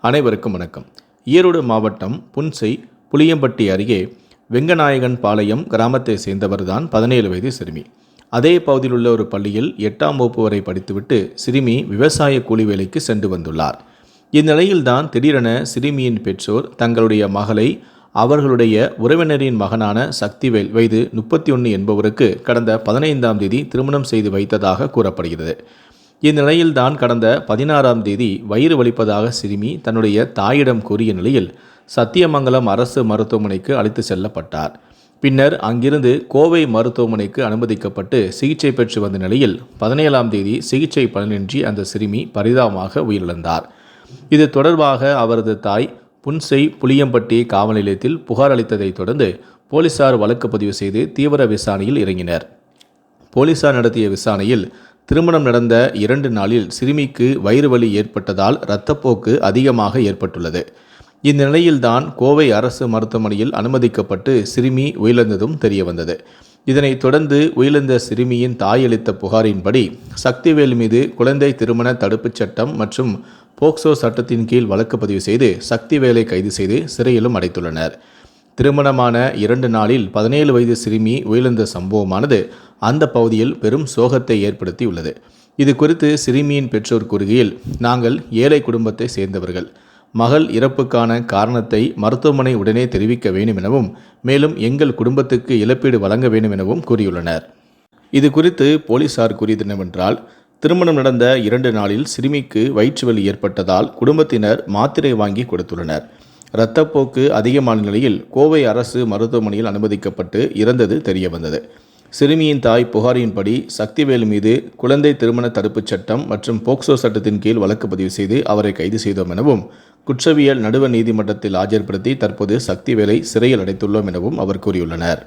அனைவருக்கும் வணக்கம். ஈரோடு மாவட்டம் புன்சை புளியம்பட்டி அருகே வெங்கநாயகன் பாளையம் கிராமத்தை சேர்ந்தவர்தான் பதினேழு வயது சிறுமி. அதே பகுதியில் உள்ள ஒரு பள்ளியில் எட்டாம் வகுப்பு வரை படித்துவிட்டு சிறுமி விவசாய கூலி வேலைக்கு சென்று வந்துள்ளார். இந்நிலையில்தான் திடீரென சிறுமியின் பெற்றோர் தங்களுடைய மகளை அவர்களுடைய உறவினரின் மகனான சக்திவேல் வயது முப்பத்தி ஒன்று என்பவருக்கு கடந்த பதினைந்தாம் தேதி திருமணம் செய்து வைத்ததாக கூறப்படுகிறது. இந்நிலையில்தான் கடந்த பதினாறாம் தேதி வயிறு வலிப்பதாக சிறுமி தன்னுடைய தாயிடம் கூறிய நிலையில் சத்தியமங்கலம் அரசு மருத்துவமனைக்கு அழைத்து செல்லப்பட்டார். பின்னர் அங்கிருந்து கோவை மருத்துவமனைக்கு அனுமதிக்கப்பட்டு சிகிச்சை பெற்று வந்த நிலையில் பதினேழாம் தேதி சிகிச்சை பலனின்றி அந்த சிறுமி பரிதாபமாக உயிரிழந்தார். இது தொடர்பாக அவரது தாய் புன்செய் புளியம்பட்டி காவல் நிலையத்தில் புகார் அளித்ததைத் தொடர்ந்து போலீசார் வழக்கு பதிவு செய்து தீவிர விசாரணையில் இறங்கினர். போலீசார் நடத்திய விசாரணையில் திருமணம் நடந்த இரண்டு நாளில் சிறுமிக்கு வயிறு வலி ஏற்பட்டதால் இரத்தப்போக்கு அதிகமாக ஏற்பட்டுள்ளது. இந்நிலையில்தான் கோவை அரசு மருத்துவமனையில் அனுமதிக்கப்பட்டு சிறுமி உயிரிழந்ததும் தெரியவந்தது. இதனைத் தொடர்ந்து உயிரிழந்த சிறுமியின் தாய் அளித்த புகாரின்படி சக்திவேல் மீது குழந்தை திருமண தடுப்புச் சட்டம் மற்றும் போக்சோ சட்டத்தின் கீழ் வழக்கு பதிவு செய்து சக்திவேலை கைது செய்து சிறையிலும் அடைத்துள்ளனர். திருமணமான இரண்டு நாளில் பதினேழு வயது சிறுமி உயிரிழந்த சம்பவமானது அந்த பகுதியில் பெரும் சோகத்தை ஏற்படுத்தியுள்ளது. இது குறித்து சிறுமியின் பெற்றோர் கூறுகையில் நாங்கள் ஏழை குடும்பத்தை சேர்ந்தவர்கள். மகள் இறப்புக்கான காரணத்தை மருத்துவமனை உடனே தெரிவிக்க வேண்டும் எனவும் மேலும் எங்கள் குடும்பத்துக்கு இழப்பீடு வழங்க வேண்டும் எனவும் கூறியுள்ளனர். இது குறித்து போலீசார் கூறியது என்னவென்றால் திருமணம் நடந்த இரண்டு நாளில் சிறுமிக்கு வயிற்றுவலி ஏற்பட்டதால் குடும்பத்தினர் மாத்திரை வாங்கி கொடுத்துள்ளனர். இரத்தப்போக்கு அதிகமான நிலையில் கோவை அரசு மருத்துவமனையில் அனுமதிக்கப்பட்டு இறந்தது தெரியவந்தது. சிறுமியின் தாய் புகாரின்படி சக்திவேல் மீது குழந்தை திருமண தடுப்புச் சட்டம் மற்றும் போக்சோ சட்டத்தின் கீழ் வழக்கு பதிவு செய்து அவரை கைது செய்தோம் எனவும் குற்றவியல் நடுவர் நீதிமன்றத்தில் ஆஜர்படுத்தி தற்போது சக்திவேலை சிறையில் அடைத்துள்ளோம் எனவும் அவர் கூறியுள்ளனர்.